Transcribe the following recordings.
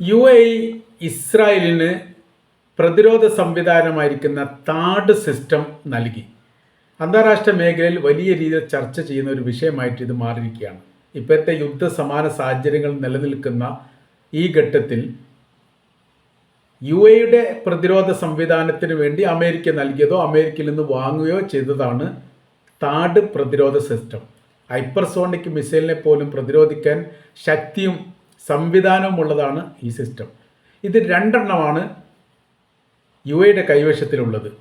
U A ഇസ്രായേലിന് പ്രതിരോധ സംവിധാനമായിരിക്കുന്ന താഡ് system നൽകി. അന്താരാഷ്ട്ര മേഖലയിൽ വലിയ രീതിയിൽ ചർച്ച ചെയ്യുന്ന ഒരു വിഷയമായിട്ട് ഇത് മാറിയിരിക്കുകയാണ്. ഇപ്പോഴത്തെ യുദ്ധ സമാന സാഹചര്യങ്ങൾ നിലനിൽക്കുന്ന ഈ ഘട്ടത്തിൽ യു എയുടെ പ്രതിരോധ സംവിധാനത്തിന് വേണ്ടി അമേരിക്ക നൽകിയതോ അമേരിക്കയിൽ നിന്ന് വാങ്ങുകയോ ചെയ്തതാണ് താഡ് പ്രതിരോധ സിസ്റ്റം. ഹൈപ്പർസോണിക് മിസൈലിനെ പോലും പ്രതിരോധിക്കാൻ ശക്തിയും സംവിധാനവും ഉള്ളതാണ് ഈ സിസ്റ്റം. ഇത് രണ്ടെണ്ണമാണ് യു എയുടെ കൈവശത്തിലുള്ളത്.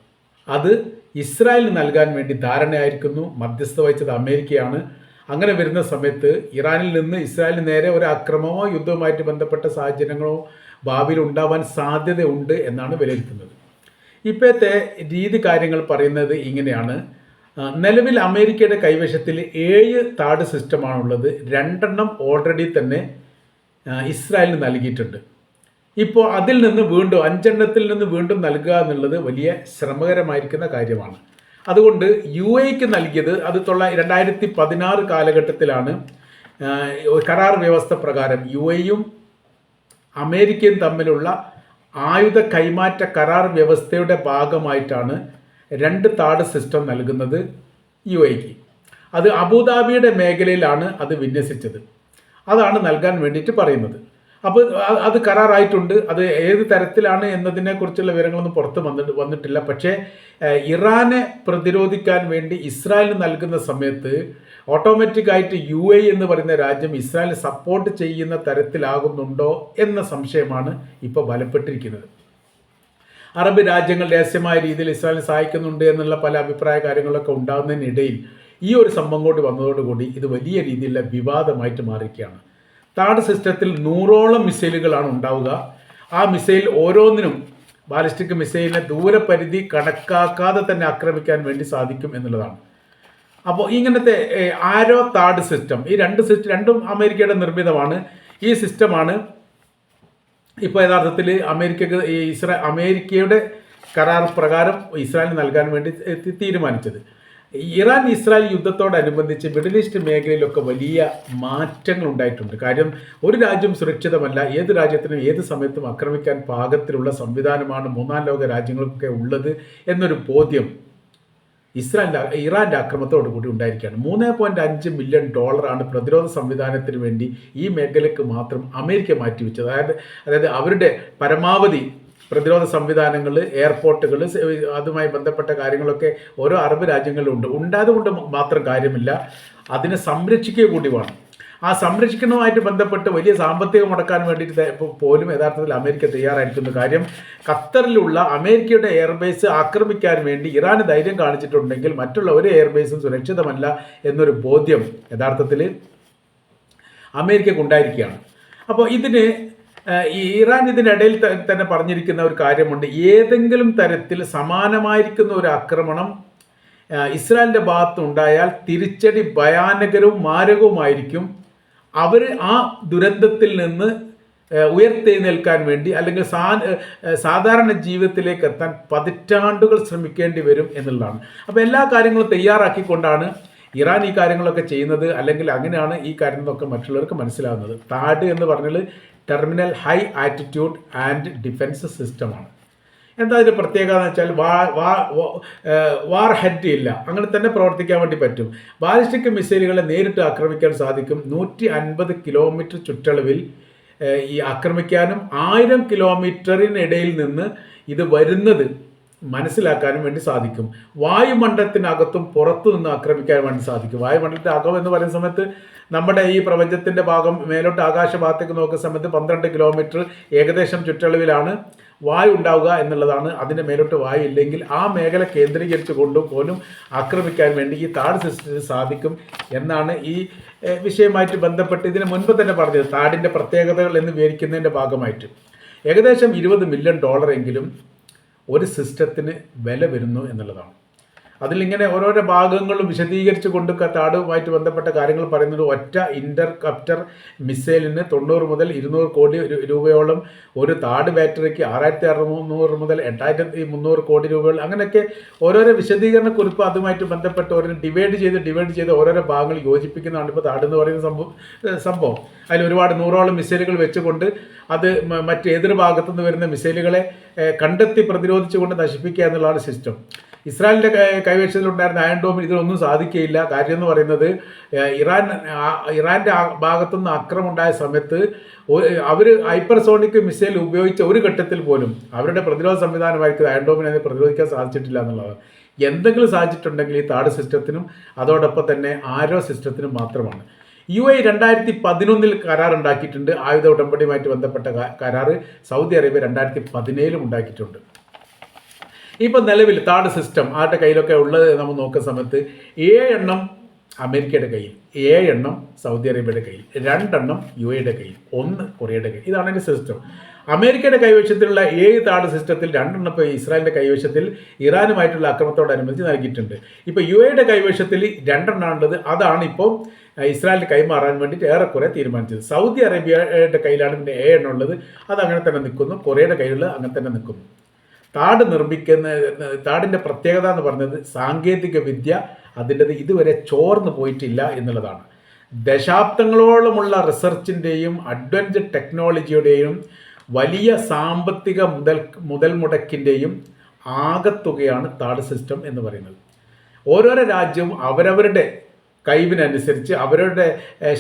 അത് ഇസ്രായേലിന് നൽകാൻ വേണ്ടി ധാരണയായിരിക്കുന്നു. മധ്യസ്ഥ വഹിച്ചത് അമേരിക്കയാണ്. അങ്ങനെ വരുന്ന സമയത്ത് ഇറാനിൽ നിന്ന് ഇസ്രായേലിന് നേരെ ഒരു അക്രമമോ യുദ്ധവുമായിട്ട് ബന്ധപ്പെട്ട സാഹചര്യങ്ങളോ ഭാവിയിൽ ഉണ്ടാവാൻ സാധ്യതയുണ്ട് എന്നാണ് വിലയിരുത്തുന്നത്. ഇപ്പോഴത്തെ രീതി കാര്യങ്ങൾ പറയുന്നത് ഇങ്ങനെയാണ്. നിലവിൽ അമേരിക്കയുടെ കൈവശത്തിൽ ഏഴ് താട് സിസ്റ്റമാണുള്ളത്. രണ്ടെണ്ണം ഓൾറെഡി തന്നെ ഇസ്രായേലിന് നൽകിയിട്ടുണ്ട്. ഇപ്പോൾ അതിൽ നിന്ന് വീണ്ടും അഞ്ചെണ്ണത്തിൽ നിന്ന് വീണ്ടും നൽകുക എന്നുള്ളത് വലിയ ശ്രമകരമായിരിക്കുന്ന കാര്യമാണ്. അതുകൊണ്ട് യു എക്ക് നൽകിയത് അത് തൊള്ള രണ്ടായിരത്തി പതിനാറ് കാലഘട്ടത്തിലാണ് കരാർ വ്യവസ്ഥ പ്രകാരം യു എയും അമേരിക്കയും തമ്മിലുള്ള ആയുധ കൈമാറ്റ കരാർ വ്യവസ്ഥയുടെ ഭാഗമായിട്ടാണ് രണ്ട് താട് സിസ്റ്റം നൽകുന്നത് യു എക്ക് അത് അബുദാബിയുടെ മേഖലയിലാണ് അത് വിന്യസിച്ചത്. അതാണ് നൽകാൻ വേണ്ടിയിട്ട് പറയുന്നത്. അപ്പോൾ അത് കരാറായിട്ടുണ്ട്. അത് ഏത് തരത്തിലാണ് എന്നതിനെക്കുറിച്ചുള്ള വിവരങ്ങളൊന്നും പുറത്ത് വന്നിട്ട് വന്നിട്ടില്ല. പക്ഷേ ഇറാനെ പ്രതിരോധിക്കാൻ വേണ്ടി ഇസ്രായേലിന് നൽകുന്ന സമയത്ത് ഓട്ടോമാറ്റിക് ആയിട്ട് യു എ എന്ന് പറയുന്ന രാജ്യം ഇസ്രായേൽ സപ്പോർട്ട് ചെയ്യുന്ന തരത്തിലാകുന്നുണ്ടോ എന്ന സംശയമാണ് ഇപ്പോൾ ബലപ്പെട്ടിരിക്കുന്നത്. അറബ് രാജ്യങ്ങൾ രഹസ്യമായ രീതിയിൽ ഇസ്രായേലിനെ സഹായിക്കുന്നുണ്ട് എന്നുള്ള പല അഭിപ്രായ കാര്യങ്ങളൊക്കെ ഉണ്ടാകുന്നതിനിടയിൽ ഈ ഒരു സംഭവം കൂടി വന്നതോടുകൂടി ഇത് വലിയ രീതിയിലുള്ള വിവാദമായിട്ട് മാറിയിരിക്കുകയാണ്. താഡ് സിസ്റ്റത്തിൽ നൂറോളം മിസൈലുകളാണ് ഉണ്ടാവുക. ആ മിസൈൽ ഓരോന്നിനും ബാലിസ്റ്റിക് മിസൈലിനെ ദൂരപരിധി കണക്കാക്കാതെ തന്നെ ആക്രമിക്കാൻ വേണ്ടി സാധിക്കും എന്നുള്ളതാണ്. അപ്പോൾ ഇങ്ങനത്തെ ആരോ താഡ് സിസ്റ്റം ഈ രണ്ട് സിസ്റ്റം രണ്ടും അമേരിക്കയുടെ നിർമ്മിതമാണ്. ഈ സിസ്റ്റമാണ് ഇപ്പോൾ യഥാർത്ഥത്തിൽ അമേരിക്കക്ക് ഈ ഇസ്രാ അമേരിക്കയുടെ കരാർ പ്രകാരം ഇസ്രായേലിന് നൽകാൻ വേണ്ടി തീരുമാനിച്ചത്. ഇറാൻ ഇസ്രായേൽ യുദ്ധത്തോടനുബന്ധിച്ച് മിഡിൽ ഈസ്റ്റ് മേഖലയിലൊക്കെ വലിയ മാറ്റങ്ങൾ ഉണ്ടായിട്ടുണ്ട്. കാര്യം ഒരു രാജ്യം സുരക്ഷിതമല്ല ഏത് രാജ്യത്തിനും ഏത് സമയത്തും ആക്രമിക്കാൻ പാകത്തിലുള്ള സംവിധാനമാണ് മൂന്നാം ലോക രാജ്യങ്ങൾക്കൊക്കെ ഉള്ളത് എന്നൊരു ബോധ്യം ഇസ്രായേലിന്റെ ഇറാന്റെ ആക്രമണത്തോടു കൂടി ഉണ്ടായിരിക്കുകയാണ്. മൂന്ന് പോയിന്റ് അഞ്ച് മില്യൺ ഡോളറാണ് പ്രതിരോധ സംവിധാനത്തിന് വേണ്ടി ഈ മേഖലയ്ക്ക് മാത്രം അമേരിക്ക മാറ്റിവെച്ചത്. അതായത് അതായത് അവരുടെ പരമാവധി പ്രതിരോധ സംവിധാനങ്ങൾ എയർപോർട്ടുകൾ അതുമായി ബന്ധപ്പെട്ട കാര്യങ്ങളൊക്കെ ഓരോ അറബ് രാജ്യങ്ങളിലുണ്ട്. ഉണ്ടായതുകൊണ്ട് മാത്രം കാര്യമില്ല. അതിനെ സംരക്ഷിക്കുക കൂടി വേണം. ആ സംരക്ഷിക്കുന്നതുമായിട്ട് ബന്ധപ്പെട്ട് വലിയ സാമ്പത്തികം മുടക്കാൻ വേണ്ടിയിട്ട് പോലും യഥാർത്ഥത്തിൽ അമേരിക്ക തയ്യാറായിരിക്കുന്ന കാര്യം ഖത്തറിലുള്ള അമേരിക്കയുടെ എയർബേസ് ആക്രമിക്കാൻ വേണ്ടി ഇറാന് ധൈര്യം കാണിച്ചിട്ടുണ്ടെങ്കിൽ മറ്റുള്ള ഒരു എയർബേസും സുരക്ഷിതമല്ല എന്നൊരു ബോധ്യം യഥാർത്ഥത്തിൽ അമേരിക്കക്കുണ്ടായിരിക്കുകയാണ്. അപ്പോൾ ഇതിന് ഇറാൻ ഇതിനിടയിൽ തന്നെ പറഞ്ഞിരിക്കുന്ന ഒരു കാര്യമുണ്ട്. ഏതെങ്കിലും തരത്തിൽ സമാനമായിരിക്കുന്ന ഒരു ആക്രമണം ഇസ്രായേലിന്റെ ഭാഗത്ത് ഉണ്ടായാൽ തിരിച്ചടി ഭയാനകരവും മാരകവുമായിരിക്കും. അവർ ആ ദുരന്തത്തിൽ നിന്ന് ഉയർത്തെഴുന്നേൽക്കാൻ വേണ്ടി അല്ലെങ്കിൽ സാ സാധാരണ ജീവിതത്തിലേക്ക് എത്താൻ പതിറ്റാണ്ടുകൾ ശ്രമിക്കേണ്ടി വരും എന്നുള്ളതാണ്. അപ്പോൾ എല്ലാ കാര്യങ്ങളും തയ്യാറാക്കിക്കൊണ്ടാണ് ഇറാൻ ഈ കാര്യങ്ങളൊക്കെ ചെയ്യുന്നത്. അല്ലെങ്കിൽ അങ്ങനെയാണ് ഈ കാര്യങ്ങളൊക്കെ മറ്റുള്ളവർക്ക് മനസ്സിലാകുന്നത് താട് എന്ന് പറഞ്ഞാൽ terminal high altitude and defence സിസ്റ്റമാണ്. എന്താ ഇതിന്റെ പ്രത്യേകത എന്ന് വെച്ചാൽ വാ വാ വാർ ഹെഡ് ഇല്ല. അങ്ങനെ തന്നെ പ്രവർത്തിക്കാൻ വേണ്ടി പറ്റും. ബാലിസ്റ്റിക് മിസൈലുകളെ നേരിട്ട് ആക്രമിക്കാൻ സാധിക്കും. നൂറ്റി അൻപത് കിലോമീറ്റർ ചുറ്റളവിൽ ഈ ആക്രമിക്കാനും ആയിരം കിലോമീറ്ററിനിടയിൽ നിന്ന് ഇത് വരുന്നത് മനസ്സിലാക്കാനും വേണ്ടി സാധിക്കും. വായുമണ്ഡലത്തിനകത്തും പുറത്തു നിന്ന് ആക്രമിക്കാൻ വേണ്ടി സാധിക്കും. വായുമണ്ഡലത്തിന്റെ അകം എന്ന് പറയുന്ന സമയത്ത് നമ്മുടെ ഈ പ്രപഞ്ചത്തിന്റെ ഭാഗം മേലോട്ട് ആകാശഭാഗത്തേക്ക് നോക്കുന്ന സമയത്ത് പന്ത്രണ്ട് കിലോമീറ്റർ ഏകദേശം ചുറ്റളവിലാണ് വായു ഉണ്ടാവുക എന്നുള്ളതാണ്. അതിന്റെ മേലോട്ട് വായു ഇല്ലെങ്കിൽ ആ മേഖല കേന്ദ്രീകരിച്ചു കൊണ്ടും പോലും ആക്രമിക്കാൻ വേണ്ടി ഈ താട് സിസ്റ്റത്തിന് സാധിക്കും എന്നാണ് ഈ വിഷയമായിട്ട് ബന്ധപ്പെട്ട് ഇതിന് മുൻപ് തന്നെ പറഞ്ഞത്. താടിന്റെ പ്രത്യേകതകൾ എന്ന് വിവരിക്കുന്നതിന്റെ ഭാഗമായിട്ട്. ഏകദേശം ഇരുപത് മില്യൺ ഡോളർ എങ്കിലും ഒരു സിസ്റ്റത്തിന് വില വരുന്നു എന്നുള്ളതാണ്. അതിലിങ്ങനെ ഓരോരോ ഭാഗങ്ങളും വിശദീകരിച്ച് കൊണ്ട് താടുമായിട്ട് ബന്ധപ്പെട്ട കാര്യങ്ങൾ പറയുന്നത് ഒറ്റ ഇന്റർ കപ്റ്റർ മിസൈലിന് തൊണ്ണൂറ് മുതൽ ഇരുന്നൂറ് കോടി രൂപയോളം ഒരു താട് ബാറ്ററിക്ക് ആറായിരത്തി അറുന്നൂറ് മുതൽ എട്ടായിരത്തി മുന്നൂറ് കോടി രൂപകൾ അങ്ങനെയൊക്കെ ഓരോരോ വിശദീകരണ കുറിപ്പ് അതുമായിട്ട് ബന്ധപ്പെട്ട് ഓരോ ഡിവൈഡ് ചെയ്ത് ഡിവൈഡ് ചെയ്ത് ഓരോരോ ഭാഗങ്ങൾ യോജിപ്പിക്കുന്നതാണ് ഇപ്പോൾ താട് എന്ന് പറയുന്ന സംഭവം സംഭവം. അതിൽ ഒരുപാട് നൂറോളം മിസൈലുകൾ വെച്ചുകൊണ്ട് അത് മറ്റ് ഭാഗത്തുനിന്ന് വരുന്ന മിസൈലുകളെ കണ്ടെത്തി പ്രതിരോധിച്ചുകൊണ്ട് നശിപ്പിക്കുക എന്നുള്ളതാണ് സിസ്റ്റം ഇസ്രായേലിന്റെ കൈവശത്തിലുണ്ടായിരുന്ന അയൺ ഡോമിന് ഇതിനൊന്നും സാധിക്കുകയില്ല. കാര്യം എന്ന് പറയുന്നത് ഇറാൻ ഇറാന്റെ ഭാഗത്തുനിന്ന് അക്രമം ഉണ്ടായ സമയത്ത് അവർ ഹൈപ്പർസോണിക് മിസൈൽ ഉപയോഗിച്ച ഒരു ഘട്ടത്തിൽ പോലും അവരുടെ പ്രതിരോധ സംവിധാനമായിട്ട് അയൺ ഡോമിനെ പ്രതിരോധിക്കാൻ സാധിച്ചിട്ടില്ല എന്നുള്ളതാണ്. എന്തെങ്കിലും സാധിച്ചിട്ടുണ്ടെങ്കിൽ ഈ താട് സിസ്റ്റത്തിനും അതോടൊപ്പം തന്നെ ആരോ സിസ്റ്റത്തിനും മാത്രമാണ്. യു എ രണ്ടായിരത്തി പതിനൊന്നിൽ കരാർ ഉണ്ടാക്കിയിട്ടുണ്ട് ആയുധ ഉടമ്പടിയുമായിട്ട് ബന്ധപ്പെട്ട കരാർ സൗദി അറേബ്യ രണ്ടായിരത്തി പതിനേഴിലും ഉണ്ടാക്കിയിട്ടുണ്ട്. ഇപ്പം നിലവിൽ താട് സിസ്റ്റം ആരുടെ കയ്യിലൊക്കെ ഉള്ളത് നമ്മൾ നോക്കുന്ന സമയത്ത് ഏഴെണ്ണം അമേരിക്കയുടെ കയ്യിൽ ഏഴെണ്ണം സൗദി അറേബ്യയുടെ കയ്യിൽ രണ്ടെണ്ണം യു എയുടെ കയ്യിൽ ഒന്ന് കൊറിയയുടെ കയ്യിൽ. ഇതാണ് എന്റെ സിസ്റ്റം അമേരിക്കയുടെ കൈവശത്തിലുള്ള ഏഴ് താട് സിസ്റ്റത്തിൽ രണ്ടെണ്ണം ഇപ്പോൾ ഇസ്രായേലിന്റെ കൈവശത്തിൽ ഇറാനുമായിട്ടുള്ള അക്രമത്തോടനുബന്ധിച്ച് നൽകിയിട്ടുണ്ട്. ഇപ്പോൾ യു എയുടെ കൈവശത്തിൽ രണ്ടെണ്ണമാണുള്ളത് അതാണ് ഇപ്പോൾ ഇസ്രായേലിന് കൈമാറാൻ വേണ്ടിയിട്ട് ഏറെക്കുറെ തീരുമാനിച്ചത്. സൗദി അറേബ്യയുടെ കയ്യിലാണ് പിന്നെ ഏഴെണ്ണം ഉള്ളത്. അത് അങ്ങനെ തന്നെ നിൽക്കുന്നു. കൊറിയയുടെ കയ്യിലുള്ള അങ്ങനെ തന്നെ നിൽക്കുന്നു. താട് നിർമ്മിക്കുന്ന താടിന്റെ പ്രത്യേകത എന്ന് പറഞ്ഞത് സാങ്കേതിക വിദ്യ അതിന്റെത് ഇതുവരെ ചോർന്നു പോയിട്ടില്ല എന്നുള്ളതാണ്. ദശാബ്ദങ്ങളോളമുള്ള റിസർച്ചിന്റെയും അഡ്വഞ്ചർ ടെക്നോളജിയുടെയും വലിയ സാമ്പത്തിക മുതൽ മുതൽ മുടക്കിന്റെയും ആകത്തുകയാണ് താട് സിസ്റ്റം എന്ന് പറയുന്നത്. ഓരോരോ രാജ്യവും അവരവരുടെ കഴിവിനനുസരിച്ച് അവരുടെ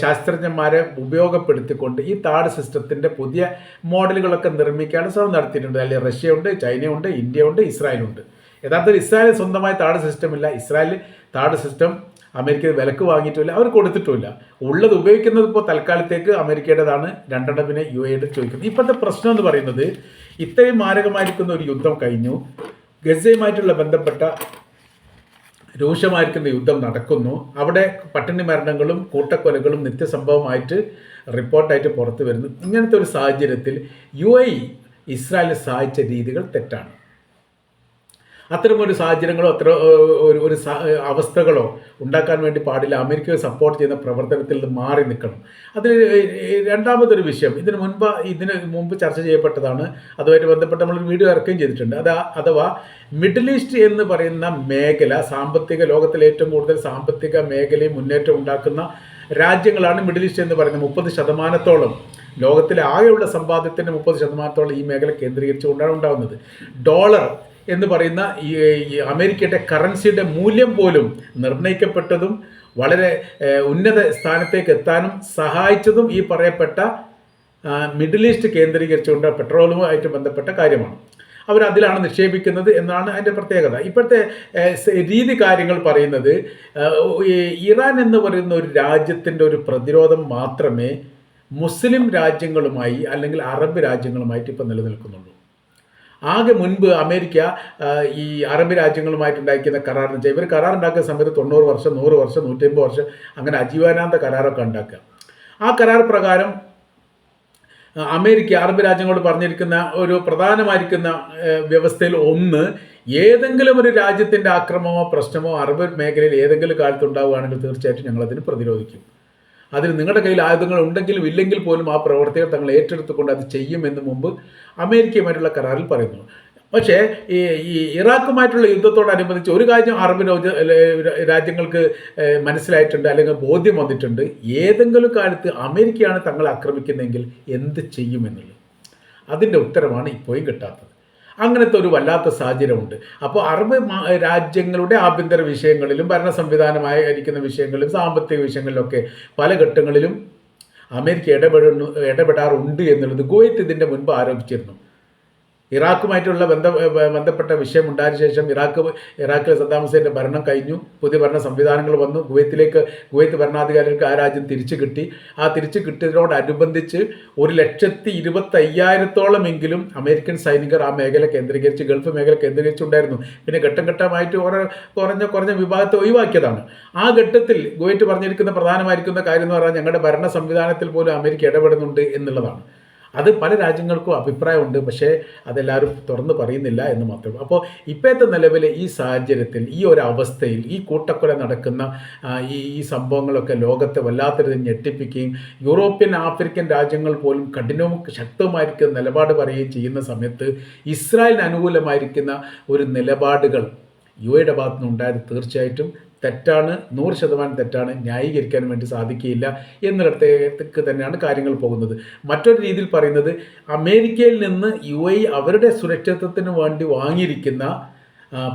ശാസ്ത്രജ്ഞന്മാരെ ഉപയോഗപ്പെടുത്തിക്കൊണ്ട് ഈ താട് സിസ്റ്റത്തിന്റെ പുതിയ മോഡലുകളൊക്കെ നിർമ്മിക്കാൻ ശ്രമം നടത്തിയിട്ടുണ്ട്. അതിൽ റഷ്യയുണ്ട് ചൈനയുണ്ട് ഇന്ത്യയുണ്ട് ഇസ്രായേലുണ്ട്. യഥാർത്ഥത്തിൽ ഇസ്രായേൽ സ്വന്തമായ താട് സിസ്റ്റമില്ല. ഇസ്രായേൽ താട് സിസ്റ്റം അമേരിക്ക വിലക്ക് വാങ്ങിയിട്ടില്ല. അവർ കൊടുത്തിട്ടുമില്ല. ഉള്ളത് ഉപയോഗിക്കുന്നത് ഇപ്പോൾ തൽക്കാലത്തേക്ക് അമേരിക്കയുടേതാണ്. രണ്ടെണ്ണം പിന്നെ യു എയുടെ ചോദിക്കുന്നത് ഇപ്പോഴത്തെ പ്രശ്നം എന്ന് പറയുന്നത് ഇത്രയും മാരകമായിരിക്കുന്ന ഒരു യുദ്ധം കഴിഞ്ഞു. ഗസയുമായിട്ടുള്ള ബന്ധപ്പെട്ട രൂക്ഷമായിരിക്കുന്ന യുദ്ധം നടക്കുന്നു. അവിടെ പട്ടിണി മരണങ്ങളും കൂട്ടക്കൊലകളും നിത്യസംഭവമായിട്ട് റിപ്പോർട്ടായിട്ട് പുറത്തു വരുന്നു ഇങ്ങനത്തെ ഒരു സാഹചര്യത്തിൽ യു എ ഇസ്രായേലിനെ സഹായിച്ച രീതികൾ തെറ്റാണ്. അത്തരമൊരു സാഹചര്യങ്ങളോ അത്ര ഒരു ഒരു അവസ്ഥകളോ ഉണ്ടാക്കാൻ വേണ്ടി പാടില്ല. അമേരിക്കയെ സപ്പോർട്ട് ചെയ്യുന്ന പ്രവർത്തനത്തിൽ നിന്ന് മാറി നിൽക്കണം. അതിൽ രണ്ടാമതൊരു വിഷയം. ഇതിന് മുൻപ് ഇതിന് മുമ്പ് ചർച്ച ചെയ്യപ്പെട്ടതാണ്. അതുമായിട്ട് ബന്ധപ്പെട്ട് നമ്മളൊരു വീഡിയോ ഇറക്കുകയും ചെയ്തിട്ടുണ്ട്. അത് അഥവാ മിഡിൽ ഈസ്റ്റ് എന്ന് പറയുന്ന മേഖല സാമ്പത്തിക ലോകത്തിലെ ഏറ്റവും കൂടുതൽ സാമ്പത്തിക മേഖലയിൽ മുന്നേറ്റം ഉണ്ടാക്കുന്ന രാജ്യങ്ങളാണ് മിഡിൽ ഈസ്റ്റ് എന്ന് പറയുന്നത്. മുപ്പത് ശതമാനത്തോളം ലോകത്തിലെ ആകെയുള്ള സമ്പാദ്യത്തിന്റെ മുപ്പത് ശതമാനത്തോളം ഈ മേഖല കേന്ദ്രീകരിച്ചുകൊണ്ടാണ് ഉണ്ടാകുന്നത് ഡോളർ എന്ന് പറയുന്ന ഈ അമേരിക്കയുടെ കറൻസിയുടെ മൂല്യം പോലും നിർണയിക്കപ്പെട്ടതും വളരെ ഉന്നത സ്ഥാനത്തേക്ക് എത്താനും സഹായിച്ചതും ഈ പറയപ്പെട്ട മിഡിൽ ഈസ്റ്റ് കേന്ദ്രീകരിച്ചുകൊണ്ട് പെട്രോളുമായിട്ട് ബന്ധപ്പെട്ട കാര്യമാണ്. അവർ അതിലാണ് നിക്ഷേപിക്കുന്നത് എന്നാണ് അതിന്റെ പ്രത്യേകത. ഇപ്പോഴത്തെ രീതി കാര്യങ്ങൾ പറയുന്നത് ഇറാൻ എന്ന് പറയുന്ന ഒരു രാജ്യത്തിന്റെ ഒരു പ്രതിരോധം മാത്രമേ മുസ്ലിം രാജ്യങ്ങളുമായി അല്ലെങ്കിൽ അറബ് രാജ്യങ്ങളുമായിട്ട് ഇപ്പം നിലനിൽക്കുന്നുള്ളൂ. ആകെ മുൻപ് അമേരിക്ക ഈ അറബ് രാജ്യങ്ങളുമായിട്ടുണ്ടാക്കിയ കരാർ എന്ന് വെച്ചാൽ ഇവർ കരാർ ഉണ്ടാക്കുന്ന സമയത്ത് തൊണ്ണൂറ് വർഷം നൂറ് വർഷം നൂറ്റമ്പത് വർഷം അങ്ങനെ അജീവനാന്ത കരാറൊക്കെ ഉണ്ടാക്കുക. ആ കരാർ പ്രകാരം അമേരിക്ക അറബ് രാജ്യങ്ങളോട് പറഞ്ഞിരിക്കുന്ന ഒരു പ്രധാനമായിരിക്കുന്ന വ്യവസ്ഥയിൽ ഒന്ന് ഏതെങ്കിലും ഒരു രാജ്യത്തിന്റെ ആക്രമമോ പ്രശ്നമോ അറബ് മേഖലയിൽ ഏതെങ്കിലും കാലത്ത് ഉണ്ടാവുകയാണെങ്കിൽ തീർച്ചയായിട്ടും ഞങ്ങളതിന് പ്രതിരോധിക്കും. അതിന് നിങ്ങളുടെ കയ്യിൽ ആയുധങ്ങൾ ഉണ്ടെങ്കിലും ഇല്ലെങ്കിൽ പോലും ആ പ്രവർത്തികൾ തങ്ങൾ ഏറ്റെടുത്തുകൊണ്ട് അത് ചെയ്യുമെന്ന് മുമ്പ് അമേരിക്കയുമായിട്ടുള്ള കരാറിൽ പറയുന്നു. പക്ഷേ ഈ ഈ ഇറാഖുമായിട്ടുള്ള യുദ്ധത്തോടനുബന്ധിച്ച് ഒരു കാര്യം അറബ് രാജ്യ രാജ്യങ്ങൾക്ക് മനസ്സിലായിട്ടുണ്ട് അല്ലെങ്കിൽ ബോധ്യം വന്നിട്ടുണ്ട്. ഏതെങ്കിലും കാലത്ത് അമേരിക്കയാണ് തങ്ങളെ ആക്രമിക്കുന്നതെങ്കിൽ എന്ത് ചെയ്യുമെന്നുള്ളത്? അതിന്റെ ഉത്തരമാണ് ഇപ്പോഴും കിട്ടാത്തത്. അങ്ങനത്തെ ഒരു വല്ലാത്ത സാഹചര്യമുണ്ട്. അപ്പോൾ അറബ് രാജ്യങ്ങളുടെ ആഭ്യന്തര വിഷയങ്ങളിലും ഭരണ സംവിധാനമായിരിക്കുന്ന വിഷയങ്ങളിലും സാമ്പത്തിക വിഷയങ്ങളിലൊക്കെ പല ഘട്ടങ്ങളിലും അമേരിക്ക ഇടപെടുന്നു ഇടപെടാറുണ്ട് എന്നുള്ളത് ഗോയത്ത് ഇതിന്റെ മുൻപ് ആരോപിച്ചിരുന്നു. ഇറാഖുമായിട്ടുള്ള ബന്ധ ബന്ധപ്പെട്ട വിഷയം ഉണ്ടായതിനു ശേഷം ഇറാഖ് ഇറാഖിലെ സദ്ദാം ഹുസൈന്റെ ഭരണം കഴിഞ്ഞു. പുതിയ ഭരണ സംവിധാനങ്ങൾ വന്നു. കുവൈത്തിലേക്ക് കുവൈത്ത് ഭരണാധികാരികൾക്ക് ആ രാജ്യം തിരിച്ചു കിട്ടി. ആ തിരിച്ചു കിട്ടിയതിനോടനുബന്ധിച്ച് ഒരു ലക്ഷത്തി ഇരുപത്തി അയ്യായിരത്തോളമെങ്കിലും അമേരിക്കൻ സൈനികർ ആ മേഖല കേന്ദ്രീകരിച്ച് ഗൾഫ് മേഖല കേന്ദ്രീകരിച്ചുണ്ടായിരുന്നു. പിന്നെ ഘട്ടം ഘട്ടമായിട്ട് ഓരോ കുറഞ്ഞ കുറഞ്ഞ വിഭാഗത്തെ ഒഴിവാക്കിയതാണ്. ആ ഘട്ടത്തിൽ കുവൈറ്റ് പറഞ്ഞിരിക്കുന്ന പ്രധാനമായിരിക്കുന്ന കാര്യം എന്ന് പറഞ്ഞാൽ ഞങ്ങളുടെ ഭരണ സംവിധാനത്തിൽ പോലും അമേരിക്ക ഇടപെടുന്നുണ്ട് എന്നുള്ളതാണ്. അത് പല രാജ്യങ്ങൾക്കും അഭിപ്രായമുണ്ട് പക്ഷേ അതെല്ലാവരും തുറന്ന് പറയുന്നില്ല എന്ന് മാത്രം അപ്പോൾ ഇപ്പോഴത്തെ നിലവിലെ ഈ സാഹചര്യത്തിൽ ഈ ഒരു അവസ്ഥയിൽ ഈ കൂട്ടക്കൊല നടക്കുന്ന ഈ ഈ സംഭവങ്ങളൊക്കെ ലോകത്തെ വല്ലാത്ത രീതിയിൽ ഞെട്ടിപ്പിക്കുകയും യൂറോപ്യൻ ആഫ്രിക്കൻ രാജ്യങ്ങൾ പോലും കഠിനവും ശക്തവുമായിരിക്കുന്ന നിലപാട് പറയുകയും ചെയ്യുന്ന സമയത്ത് ഇസ്രായേലിന് അനുകൂലമായിരിക്കുന്ന ഒരു നിലപാടുകൾ യു എയുടെ ഭാഗത്തുനിന്ന് ഉണ്ടായത് തീർച്ചയായിട്ടും തെറ്റാണ് നൂറ് ശതമാനം തെറ്റാണ് ന്യായീകരിക്കാൻ വേണ്ടി സാധിക്കുകയില്ല എന്നിടത്തേക്ക് തന്നെയാണ് കാര്യങ്ങൾ പോകുന്നത്. മറ്റൊരു രീതിയിൽ പറയുന്നത് അമേരിക്കയിൽ നിന്ന് യു എ അവരുടെ സുരക്ഷിതത്വത്തിന് വേണ്ടി വാങ്ങിയിരിക്കുന്ന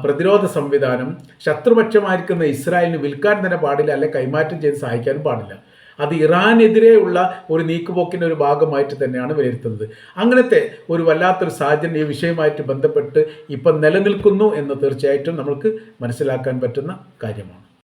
പ്രതിരോധ സംവിധാനം ശത്രുപക്ഷമായിരിക്കുന്ന ഇസ്രായേലിന് വിൽക്കാൻ തന്നെ പാടില്ല അല്ലെ കൈമാറ്റം ചെയ്ത് സഹായിക്കാനും പാടില്ല. അത് ഇറാനെതിരെയുള്ള ഒരു നീക്കുപോക്കിന്റെ ഒരു ഭാഗമായിട്ട് തന്നെയാണ് വിലയിരുത്തുന്നത്. അങ്ങനത്തെ ഒരു വല്ലാത്തൊരു സാഹചര്യം ഈ വിഷയമായിട്ട് ബന്ധപ്പെട്ട് ഇപ്പം നിലനിൽക്കുന്നു എന്ന് തീർച്ചയായിട്ടും നമുക്ക് മനസ്സിലാക്കാൻ പറ്റുന്ന കാര്യമാണ്.